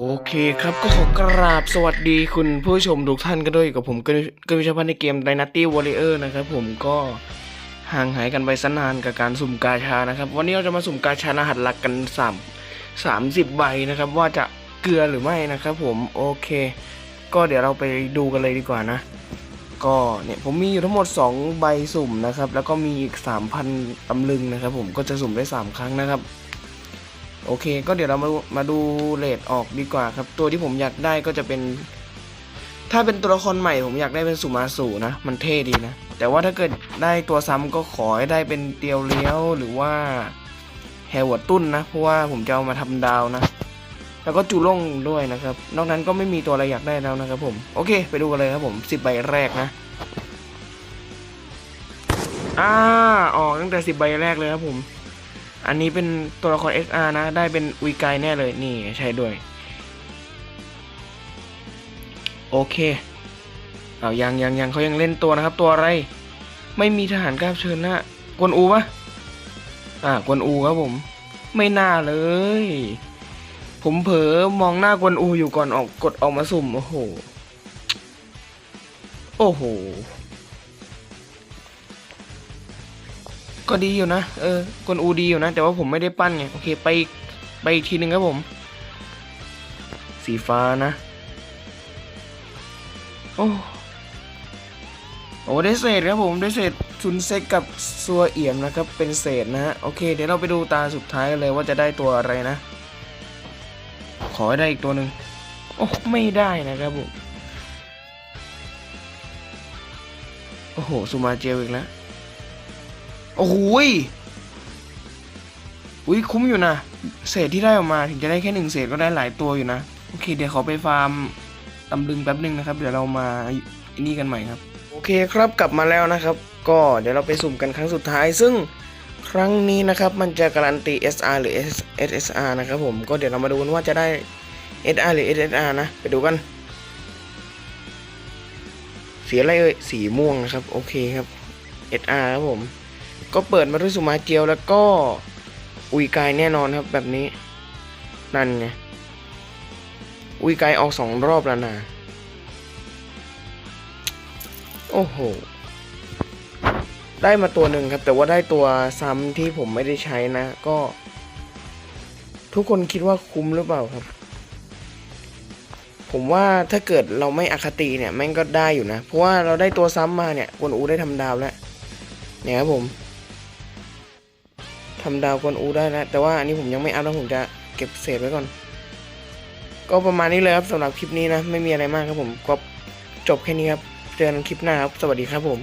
โอเคครับก็ขอกราบสวัสดีคุณผู้ชมทุกท่านกันด้วยกับผมกกวิชพันในเกม Dynasty Warrior นะครับผมก็ห่างหายกันไปสนานกับการสุ่มกาชานะครับ วันนี้เราจะมาสุ่มกาชารหัสหลักกัน3 30ใบนะครับ ว่าจะเกลือหรือไม่นะครับผมโอเค ก็เดี๋ยวเราไปดูกันเลยดีกว่านะ ก็เนี่ยผมมีอยู่ทั้งหมด 2 ใบสุ่มนะครับ แล้วก็มีอีก 3,000ตำลึงนะครับ ผมก็จะสุ่มได้ 3 ครั้งนะครับ โอเค ก็เดี๋ยวเรามามาดูเลทออกดีกว่าครับ ตัวที่ผมอยากได้ก็จะเป็น ถ้าเป็นตัวละครใหม่ผมอยากได้เป็นสุมาสูนะ มันเท่ดีนะ แต่ว่าถ้าเกิดได้ตัวซ้ำก็ขอให้ได้เป็นเตียวเลี้ยวหรือว่าแฮวอร์ดตุ้นนะ เพราะว่าผมจะเอามาทำดาวนะ แล้วก็จูล่งด้วยนะครับ นอกนั้นก็ไม่มีตัวอะไรอยากได้แล้วนะครับผม โอเค ไปดูกันเลยครับผม10ใบแรกนะอ่าออกตั้งแต่10ใบแรกเลยครับผม อันนี้เป็นตัวละคร SR นะ ได้เป็นอุยไกแน่เลย นี่ใช่ด้วย โอเค เอายังยังยังเขายังเล่นตัวนะครับ ตัวอะไร ไม่มีทหารกล้าเชิญนะกวนอูปะอ่ากวนอูครับผม ไม่น่าเลย ผมเผลอมองหน้ากวนอูอยู่ก่อนออกกดออกมาสุ่ม โอ้โห โอ้โห ก็ดีอยู่นะ เออกวนอูดีอยู่นะ แต่ว่าผมไม่ได้ปั้นไง โอเค ไปไปอีกทีหนึ่งครับผม สีฟ้านะ โอ้โอ้ได้เศษครับผม ได้เศษซุนเซกกับซัวเอี่ยมนะครับ เป็นเศษนะฮะ โอเค เดี๋ยวเราไปดูตาสุดท้ายกันเลยว่าจะได้ตัวอะไรนะ ขอให้ได้อีกตัวหนึ่งโอ้ไม่ได้นะครับผม โอ้โหซูมาเจลอีกแล้ว โอ้โหยอุ้ยคุ้มอยู่นะ เศษที่ได้ออกมาถึงจะได้แค่หนึ่งเศษก็ได้หลายตัวอยู่นะ โอเค เดี๋ยวขอไปฟาร์มตำลึงแป๊บหนึ่งนะครับ เดี๋ยวเรามาอันนี่กันใหม่ครับ โอเคครับกลับมาแล้วนะครับ ก็เดี๋ยวเราไปสุ่มกันครั้งสุดท้าย ซึ่งครั้งนี้นะครับมันจะการันตี SR หรือ SSR นะครับผมก็เดี๋ยวเรามาดูกันว่าจะได้ SR หรือ SSR นะ ไปดูกัน สีอะไรเอ่ยสีม่วงนะครับ โอเคครับ SR ครับผม ก็เปิดมาด้วยสุมาเจียวแล้วก็อุยกายแน่นอนครับแบบนี้ นั่นไงอุยกายออกสองรอบแล้วนะ โอ้โห ได้มาตัวหนึ่งครับ แต่ว่าได้ตัวซ้ำที่ผมไม่ได้ใช้นะ ก็ ทุกคนคิดว่าคุ้มหรือเปล่าครับ ผมว่าถ้าเกิดเราไม่อคติเนี่ยแม่งก็ได้อยู่นะ เพราะว่าเราได้ตัวซ้ำมาเนี่ยกวนอูได้ทำดาวแล้วเนี่ยครับผม ทำดาวกวนอูได้แล้ว แต่ว่าอันนี้ผมยังไม่อัพแล้วผมจะเก็บเศษไว้ก่อน ก็ประมาณนี้เลยครับสำหรับคลิปนี้นะ ไม่มีอะไรมากครับผมก็จบแค่นี้ครับ เจอกันคลิปหน้าครับ สวัสดีครับผม